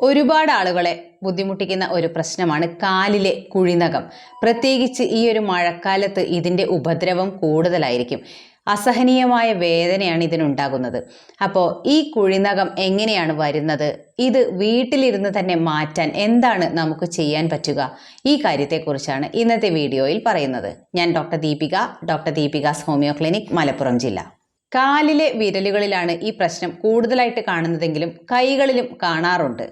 ഒരുപാട് ആളുകളെ ബുദ്ധിമുട്ടിക്കുന്ന ഒരു പ്രശ്നമാണ് കാലിലെ കുഴിനകം. പ്രത്യേകിച്ച് ഈ ഒരു മഴക്കാലത്ത് ഇതിന്റെ ഉപദ്രവം കൂടുതലായിരിക്കും. അസഹനീയമായ വേദനയാണ് ഇതിനുണ്ടാകുന്നത്. അപ്പോൾ ഈ കുഴിനകം എങ്ങനെയാണ് വരുന്നത്? ഇത് വീട്ടിലിരുന്ന് തന്നെ മാറ്റാൻ എന്താണ് നമുക്ക് ചെയ്യാൻ പറ്റുക? ഈ കാര്യത്തെക്കുറിച്ചാണ് ഇന്നത്തെ വീഡിയോയിൽ പറയുന്നത്. ഞാൻ doctor Deepika doctor Deepika's homeo clinic Malappuram ജില്ല. കാലിലെ വിരലുകളിലാണ് ഈ പ്രശ്നം കൂടുതലായിട്ട് കാണുന്നതെങ്കിലും കൈകളിലും കാണാറുണ്ട്.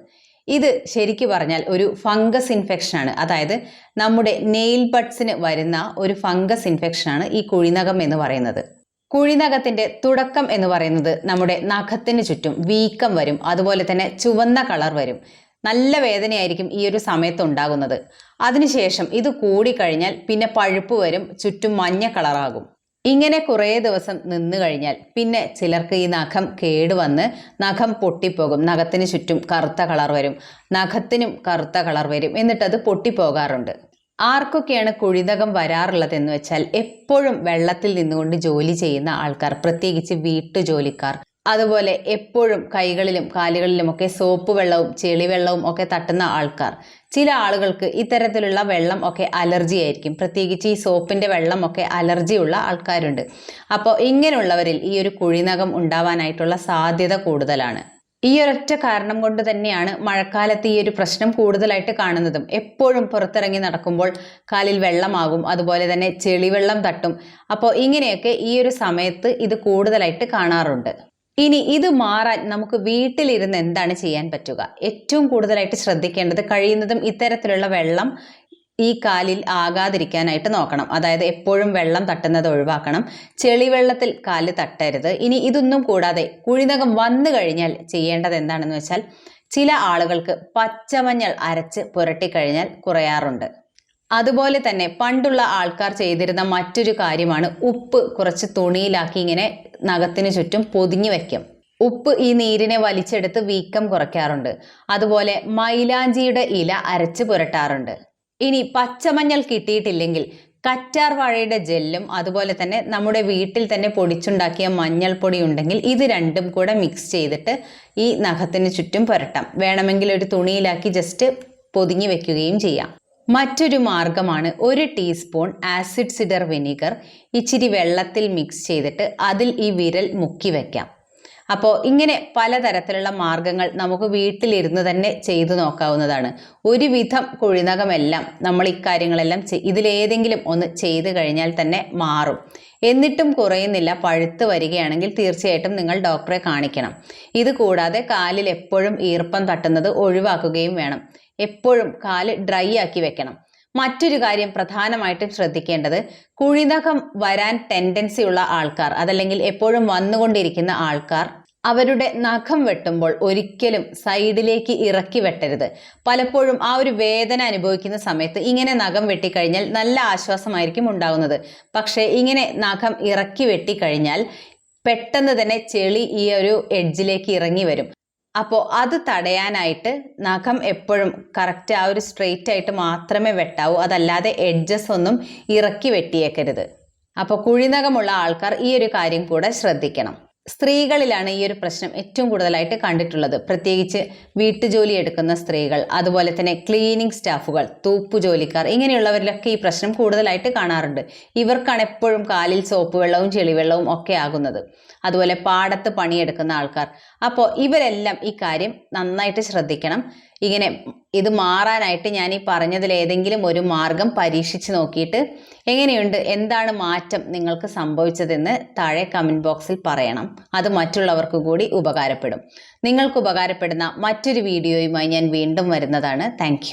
ഇത് ശരിക്കു പറഞ്ഞാൽ ഒരു ഫംഗസ് ഇൻഫെക്ഷനാണ്. അതായത് നമ്മുടെ നെയിൽ ബഡ്സിന് വരുന്ന ഒരു ഫംഗസ് ഇൻഫെക്ഷനാണ് ഈ കുഴിനകം എന്ന് പറയുന്നത്. കുഴിനകത്തിന്റെ തുടക്കം എന്ന് പറയുന്നത് നമ്മുടെ നഖത്തിന് ചുറ്റും വീക്കം വരും. അതുപോലെ തന്നെ ചുവന്ന കളർ വരും. നല്ല വേദനയായിരിക്കും ഈ ഒരു സമയത്ത് ഉണ്ടാകുന്നത്. അതിനുശേഷം ഇത് കൂടിക്കഴിഞ്ഞാൽ പിന്നെ പഴുപ്പ് വരും ചുറ്റും മഞ്ഞ കളറാകും. ഇങ്ങനെ കുറേ ദിവസം നിന്നു കഴിഞ്ഞാൽ പിന്നെ ചിലർക്ക് ഈ നഖം കേടുവന്ന് നഖം പൊട്ടിപ്പോകും. നഖത്തിന് ചുറ്റും കറുത്ത കളർ വരും. നഖത്തിനും കറുത്ത കളർ വരും. എന്നിട്ടത് പൊട്ടിപ്പോകാറുണ്ട്. ആർക്കൊക്കെയാണ് കുഴിനകം വരാറുള്ളതെന്ന് വെച്ചാൽ എപ്പോഴും വെള്ളത്തിൽ നിന്നുകൊണ്ട് ജോലി ചെയ്യുന്ന ആൾക്കാർ പ്രത്യേകിച്ച് വീട്ടുജോലിക്കാർ അതുപോലെ എപ്പോഴും കൈകളിലും കാലുകളിലും ഒക്കെ സോപ്പ് വെള്ളവും ചെളിവെള്ളവും ഒക്കെ തട്ടുന്ന ആൾക്കാർ. ചില ആളുകൾക്ക് ഇത്തരത്തിലുള്ള വെള്ളം ഒക്കെ അലർജി ആയിരിക്കും. പ്രത്യേകിച്ച് ഈ സോപ്പിന്റെ വെള്ളം ഒക്കെ അലർജി ഉള്ള ആൾക്കാരുണ്ട്. അപ്പോൾ ഇങ്ങനെയുള്ളവരിൽ ഈ ഒരു കുഴിനകം ഉണ്ടാവാനായിട്ടുള്ള സാധ്യത കൂടുതലാണ്. ഈ ഒരൊറ്റ കാരണം കൊണ്ട് തന്നെയാണ് മഴക്കാലത്ത് ഈ ഒരു പ്രശ്നം കൂടുതലായിട്ട് കാണുന്നതും. എപ്പോഴും പുറത്തിറങ്ങി നടക്കുമ്പോൾ കാലിൽ വെള്ളമാകും അതുപോലെ തന്നെ ചെളിവെള്ളം തട്ടും. അപ്പോൾ ഇങ്ങനെയൊക്കെ ഈ ഒരു സമയത്ത് ഇത് കൂടുതലായിട്ട് കാണാറുണ്ട്. ഇനി ഇത് മാറാൻ നമുക്ക് വീട്ടിലിരുന്ന് എന്താണ് ചെയ്യാൻ പറ്റുക? ഏറ്റവും കൂടുതലായിട്ട് ശ്രദ്ധിക്കേണ്ടത് കഴിയുന്നതും ഇത്തരത്തിലുള്ള വെള്ളം ഈ കാലിൽ ആകാതിരിക്കാനായിട്ട് നോക്കണം. അതായത് എപ്പോഴും വെള്ളം തട്ടുന്നത് ഒഴിവാക്കണം. ചെളിവെള്ളത്തിൽ കാൽ തട്ടരുത്. ഇനി ഇതൊന്നും കൂടാതെ കുഴിനകം വന്നു കഴിഞ്ഞാൽ ചെയ്യേണ്ടത് എന്താണെന്ന് വെച്ചാൽ ചില ആളുകൾക്ക് പച്ചമഞ്ഞൾ അരച്ച് പുരട്ടിക്കഴിഞ്ഞാൽ കുറയാറുണ്ട്. അതുപോലെ തന്നെ പണ്ടുള്ള ആൾക്കാർ ചെയ്തിരുന്ന മറ്റൊരു കാര്യമാണ് ഉപ്പ് കുറച്ച് തുണിയിലാക്കി ഇങ്ങനെ നഖത്തിന് ചുറ്റും പൊതിഞ്ഞു വയ്ക്കും ഉപ്പ് ഈ നീരിനെ വലിച്ചെടുത്ത് വീക്കം കുറയ്ക്കാറുണ്ട്. അതുപോലെ മൈലാഞ്ചിയുടെ ഇല അരച്ച് പുരട്ടാറുണ്ട്. ഇനി പച്ചമഞ്ഞൾ കിട്ടിയിട്ടില്ലെങ്കിൽ കറ്റാർ വാഴയുടെ ജെല്ലും അതുപോലെ തന്നെ നമ്മുടെ വീട്ടിൽ തന്നെ പൊടിച്ചുണ്ടാക്കിയ മഞ്ഞൾപ്പൊടി ഉണ്ടെങ്കിൽ ഇത് രണ്ടും കൂടെ മിക്സ് ചെയ്തിട്ട് ഈ നഖത്തിന് ചുറ്റും പുരട്ടാം. വേണമെങ്കിൽ ഒരു തുണിയിലാക്കി ജസ്റ്റ് പൊതിഞ്ഞു വെക്കുകയും ചെയ്യാം. മറ്റൊരു മാർഗമാണ് ഒരു ടീസ്പൂൺ ആസിഡ് സിഡർ വിനീഗർ. ഇച്ചിരി വെള്ളത്തിൽ മിക്സ് ചെയ്തിട്ട് അതിൽ ഈ വിരൽ മുക്കി വയ്ക്കാം അപ്പോൾ ഇങ്ങനെ പലതരത്തിലുള്ള മാർഗങ്ങൾ നമുക്ക് വീട്ടിലിരുന്ന് തന്നെ ചെയ്തു നോക്കാവുന്നതാണ്. ഒരുവിധം കുഴിനകമെല്ലാം നമ്മൾ ഇക്കാര്യങ്ങളെല്ലാം ഇതിലേതെങ്കിലും ഒന്ന് ചെയ്തു കഴിഞ്ഞാൽ തന്നെ മാറും. എന്നിട്ടും കുറയുന്നില്ല പഴുത്ത് വരികയാണെങ്കിൽ തീർച്ചയായിട്ടും നിങ്ങൾ ഡോക്ടറെ കാണിക്കണം. ഇത് കൂടാതെ കാലിൽ എപ്പോഴും ഈർപ്പം തട്ടുന്നത് ഒഴിവാക്കുകയും വേണം. എപ്പോഴും കാൽ ഡ്രൈ ആക്കി വെക്കണം. മറ്റൊരു കാര്യം പ്രധാനമായിട്ടും ശ്രദ്ധിക്കേണ്ടത് കുഴിനഖം വരാൻ ടെൻഡൻസി ഉള്ള ആൾക്കാർ അതല്ലെങ്കിൽ എപ്പോഴും വന്നുകൊണ്ടിരിക്കുന്ന ആൾക്കാർ അവരുടെ നഖം വെട്ടുമ്പോൾ ഒരിക്കലും സൈഡിലേക്ക് ഇറക്കി വെട്ടരുത്. പലപ്പോഴും ആ ഒരു വേദന അനുഭവിക്കുന്ന സമയത്ത് ഇങ്ങനെ നഖം വെട്ടിക്കഴിഞ്ഞാൽ നല്ല ആശ്വാസമായിരിക്കും ഉണ്ടാകുന്നത് പക്ഷേ ഇങ്ങനെ നഖം ഇറക്കി വെട്ടിക്കഴിഞ്ഞാൽ പെട്ടെന്ന് തന്നെ ചെളി ഈ ഒരു എഡ്ജിലേക്ക് ഇറങ്ങി വരും. അപ്പോൾ അത് തടയാനായിട്ട് നഖം എപ്പോഴും കറക്റ്റ് ആ ഒരു സ്ട്രെയിറ്റ് ആയിട്ട് മാത്രമേ വെട്ടാവൂ. അതല്ലാതെ എഡ്ജസ് ഒന്നും ഇറക്കി വെട്ടിയേക്കരുത്. അപ്പോൾ കുഴിനഖമുള്ള ആൾക്കാർ ഈ ഒരു കാര്യം കൂടെ ശ്രദ്ധിക്കണം. സ്ത്രീകളിലാണ് ഈ ഒരു പ്രശ്നം ഏറ്റവും കൂടുതലായിട്ട് കണ്ടിട്ടുള്ളത്. പ്രത്യേകിച്ച് വീട്ടുജോലി എടുക്കുന്ന സ്ത്രീകൾ അതുപോലെ തന്നെ ക്ലീനിങ് സ്റ്റാഫുകൾ തൂപ്പു ജോലിക്കാർ ഇങ്ങനെയുള്ളവരിലൊക്കെ ഈ പ്രശ്നം കൂടുതലായിട്ട് കാണാറുണ്ട്. ഇവർക്കാണ് എപ്പോഴും കാലിൽ സോപ്പ് വെള്ളവും ചെളിവെള്ളവും ഒക്കെ ആകുന്നത്. അതുപോലെ പാടത്ത് പണിയെടുക്കുന്ന ആൾക്കാർ. അപ്പോൾ ഇവരെല്ലാം ഈ കാര്യം നന്നായിട്ട് ശ്രദ്ധിക്കണം. ഇങ്ങനെ ഇത് മാറാനായിട്ട് ഞാൻ ഈ പറഞ്ഞതിൽ ഏതെങ്കിലും ഒരു മാർഗം പരീക്ഷിച്ച് നോക്കിയിട്ട് എങ്ങനെയുണ്ട്? എന്താണ് മാറ്റം നിങ്ങൾക്ക് സംഭവിച്ചതെന്ന് താഴെ കമന്റ് ബോക്സിൽ പറയണം. അത് മറ്റുള്ളവർക്ക് കൂടി ഉപകാരപ്പെടും. നിങ്ങൾക്ക് ഉപകാരപ്പെടുന്ന മറ്റൊരു വീഡിയോയുമായി ഞാൻ വീണ്ടും വരുന്നതാണ്. താങ്ക്